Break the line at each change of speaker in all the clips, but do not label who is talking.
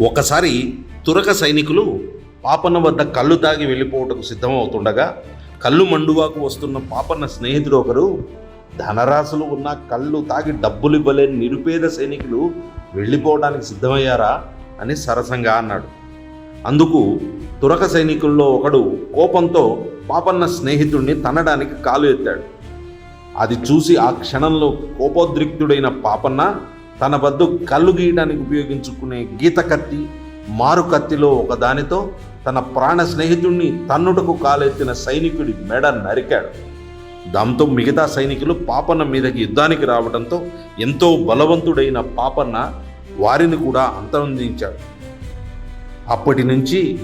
ఒకసారి తురక సైనికులు పాపన్న వద్ద కళ్ళు తాగి వెళ్ళిపోవటకు సిద్ధమవుతుండగా కళ్ళు మండువాకు వస్తున్న పాపన్న స్నేహితుడు ఒకరు ధనరాశులు ఉన్న కళ్ళు తాగి డబ్బులు ఇవ్వలేని నిరుపేద సైనికులు వెళ్ళిపోవడానికి సిద్ధమయ్యారా? అని సరసంగా అన్నాడు. అందుకు తురక సైనికుల్లో ఒకడు కోపంతో పాపన్న స్నేహితుడిని తనడానికి కాలు ఎత్తాడు. అది చూసి ఆ క్షణంలో కోపోద్రిక్తుడైన పాపన్న తన వద్ద కళ్ళు గీయడానికి ఉపయోగించుకునే గీత కత్తి మారు కత్తిలో ఒకదానితో తన ప్రాణ స్నేహితుణ్ణి తన్నుటకు కాలెత్తిన సైనికుడి మెడ నరికాడు. దాంతో మిగతా సైనికులు పాపన్న మీదకి యుద్ధానికి రావడంతో ఎంతో బలవంతుడైన పాపన్న వారిని కూడా అంతమొందించాడు. అప్పటి నుంచి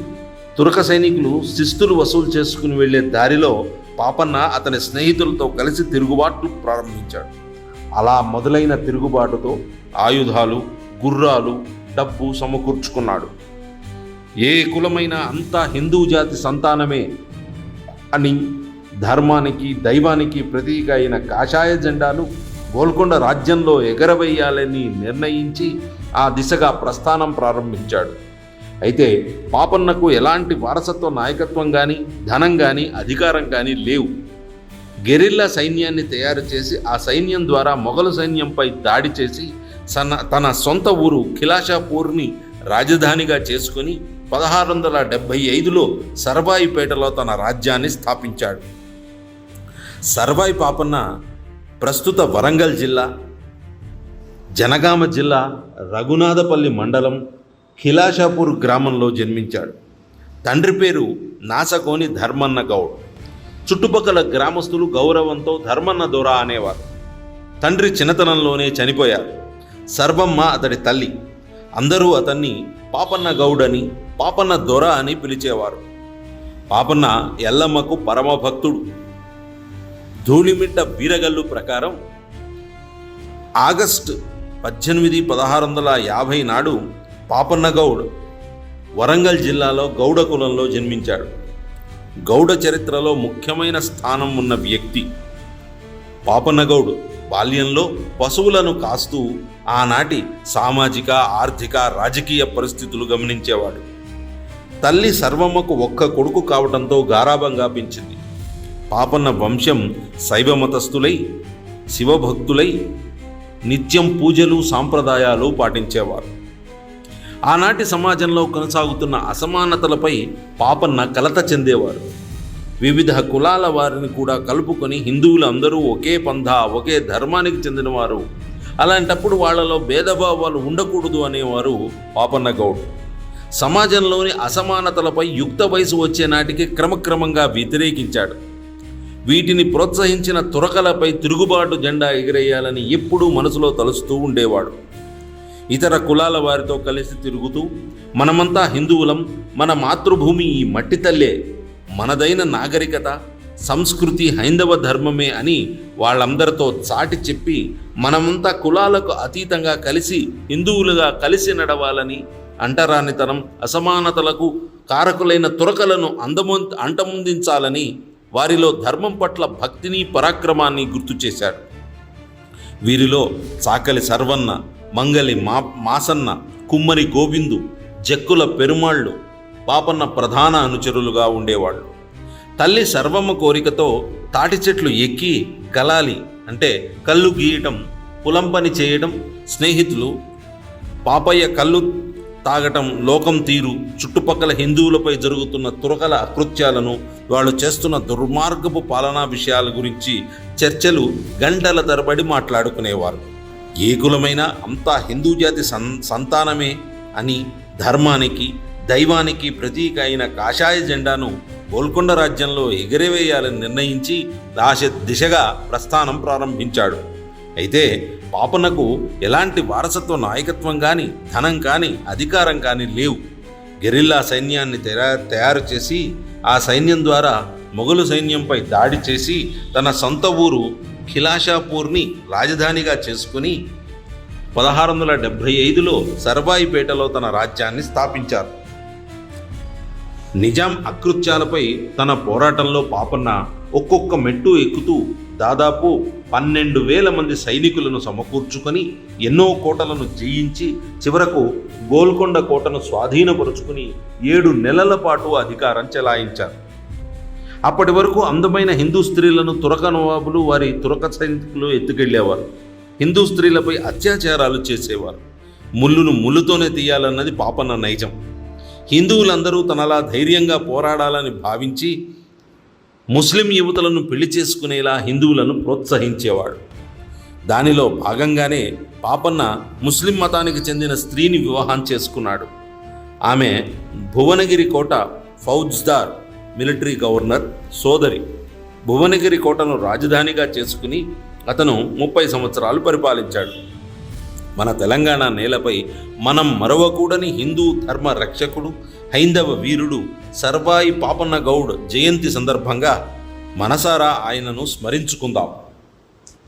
తురక సైనికులు శిస్తులు వసూలు చేసుకుని వెళ్ళే దారిలో పాపన్న అతని స్నేహితులతో కలిసి తిరుగుబాట్లు ప్రారంభించాడు. అలా మొదలైన తిరుగుబాటుతో ఆయుధాలు గుర్రాలు డబ్బు సమకూర్చుకున్నాడు. ఏ కులమైన అంతా హిందూ జాతి సంతానమే అని ధర్మానికి దైవానికి ప్రతీక అయిన కాషాయ జెండాను గోల్కొండ రాజ్యంలో ఎగరవేయాలని నిర్ణయించి ఆ దిశగా ప్రస్థానం ప్రారంభించాడు. అయితే పాపన్నకు ఎలాంటి వారసత్వ నాయకత్వం కానీ ధనం కానీ అధికారం కానీ లేవు. గెరిల్లా సైన్యాన్ని తయారు చేసి ఆ సైన్యం ద్వారా మొఘలు సైన్యంపై దాడి చేసి సన తన సొంత ఊరు ఖిలాషాపూర్ని రాజధానిగా చేసుకుని పదహారు వందల డెబ్భై ఐదులో సర్బాయిపేటలో తన రాజ్యాన్ని స్థాపించాడు. సర్బాయి పాపన్న ప్రస్తుత వరంగల్ జిల్లా జనగామ జిల్లా రఘునాథపల్లి మండలం ఖిలాషాపూర్ గ్రామంలో జన్మించాడు. తండ్రి పేరు నాసకోని ధర్మన్న గౌడ్. చుట్టుపక్కల గ్రామస్తులు గౌరవంతో ధర్మన్న దొర అనేవారు. తండ్రి చిన్నతనంలోనే చనిపోయారు. సర్వమ్మ అతడి తల్లి. అందరూ అతన్ని పాపన్న గౌడని అని పాపన్న దొర అని పిలిచేవారు. పాపన్న ఎల్లమ్మకు పరమభక్తుడు. ధూళిమిట్ట బీరగల్లు ప్రకారం ఆగస్టు పద్దెనిమిది పదహారు వందల యాభై నాడు పాపన్న గౌడ్ వరంగల్ జిల్లాలో గౌడ కులంలో జన్మించాడు. గౌడ చరిత్రలో ముఖ్యమైన స్థానం ఉన్న వ్యక్తి. పాపన్నగౌడ్ బాల్యంలో పశువులను కాస్తూ ఆనాటి సామాజిక ఆర్థిక రాజకీయ పరిస్థితులు గమనించేవాడు. తల్లి సర్వమ్మకు ఒక్క కొడుకు కావడంతో గారాభంగా పెంచింది. పాపన్న వంశం శైవ మతస్థులై శివభక్తులై నిత్యం పూజలు సాంప్రదాయాలు పాటించేవారు. ఆనాటి సమాజంలో కొనసాగుతున్న అసమానతలపై పాపన్న కలత చెందేవారు. వివిధ కులాల వారిని కూడా కలుపుకొని హిందువులు అందరూ ఒకే పంథా ఒకే ధర్మానికి చెందినవారు. అలాంటప్పుడు వాళ్ళలో భేదభావాలు ఉండకూడదు అనేవారు పాపన్న గౌడ్. సమాజంలోని అసమానతలపై యుక్త వయసు వచ్చే నాటికి క్రమక్రమంగా వ్యతిరేకించాడు. వీటిని ప్రోత్సహించిన తురకలపై తిరుగుబాటు జెండా ఎగిరేయాలని ఎప్పుడూ మనసులో తలుస్తూ ఉండేవాడు. ఇతర కులాల వారితో కలిసి తిరుగుతూ మనమంతా హిందువులం మన మాతృభూమి ఈ మట్టి తల్లే మనదైన నాగరికత సంస్కృతి హైందవ ధర్మమే అని వాళ్ళందరితో చాటి చెప్పి మనమంతా కులాలకు అతీతంగా కలిసి హిందువులుగా కలిసి నడవాలని అంటరానితనం అసమానతలకు కారకులైన తురకలను అందము అంటమొందించాలని వారిలో ధర్మం పట్ల భక్తిని పరాక్రమాన్ని గుర్తు చేశాడు. వీరిలో చాకలి సర్వన్న మంగలి మా మాసన్న కుమ్మరి గోవిందు జక్కుల పెరుమాళ్ళు పాపన్న ప్రధాన అనుచరులుగా ఉండేవాళ్ళు. తల్లి సర్వమ్మ కోరికతో తాటి చెట్లు ఎక్కి కలాలి అంటే కళ్ళు గీయటం పొలం పని చేయడం స్నేహితులు పాపయ్య కళ్ళు తాగటం లోకం తీరు చుట్టుపక్కల హిందువులపై జరుగుతున్న తురకల అకృత్యాలను వాళ్ళు చేస్తున్న దుర్మార్గపు పాలనా విషయాల గురించి చర్చలు గంటల తరబడి మాట్లాడుకునేవారు. ఏ కులమైనా అంతా హిందూ జాతి సన్ సంతానమే అని ధర్మానికి దైవానికి ప్రతీక అయిన కాషాయ జెండాను గోల్కొండ రాజ్యంలో ఎగిరివేయాలని నిర్ణయించి దాశ దిశగా ప్రస్థానం ప్రారంభించాడు. అయితే పాపనకు ఎలాంటి వారసత్వ నాయకత్వం కానీ ధనం కానీ అధికారం కానీ లేవు. గెరిల్లా సైన్యాన్ని తయారు చేసి ఆ సైన్యం ద్వారా మొఘలు సైన్యంపై దాడి చేసి తన సొంత ఊరు ఖిలాషాపూర్ని రాజధానిగా చేసుకుని పదహారు వందల డెబ్భై ఐదులో సర్బాయిపేటలో తన రాజ్యాన్ని స్థాపించారు. నిజాం అకృత్యాలపై తన పోరాటంలో పాపన్న ఒక్కొక్క మెట్టు ఎక్కుతూ దాదాపు పన్నెండు వేల మంది సైనికులను సమకూర్చుకొని ఎన్నో కోటలను జయించి చివరకు గోల్కొండ కోటను స్వాధీనపరుచుకుని ఏడు నెలల పాటు అధికారం చెలాయించారు. అప్పటి వరకు అందమైన హిందూ స్త్రీలను తురక నవాబులు వారి తురక సైనికులు ఎత్తుకెళ్ళేవారు హిందూ స్త్రీలపై అత్యాచారాలు చేసేవారు. ముళ్ళును ముళ్ళుతోనే తీయాలన్నది పాపన్న నైజం. హిందువులందరూ తనలా ధైర్యంగా పోరాడాలని భావించి ముస్లిం యువతలను పెళ్ళి చేసుకునేలా హిందువులను ప్రోత్సహించేవాడు. దానిలో భాగంగానే పాపన్న ముస్లిం మతానికి చెందిన స్త్రీని వివాహం చేసుకున్నాడు. ఆమె భువనగిరి కోట ఫౌజ్దార్ మిలిటరీ గవర్నర్ సోదరి భువనగిరి కోటను రాజధానిగా చేసుకుని అతను ముప్పై సంవత్సరాలు పరిపాలించాడు. మన తెలంగాణ నేలపై మనం మరవకూడని హిందూ ధర్మ రక్షకుడు హైందవ వీరుడు సర్వాయి పాపన్న గౌడ్ జయంతి సందర్భంగా మనసారా ఆయనను స్మరించుకుందాం.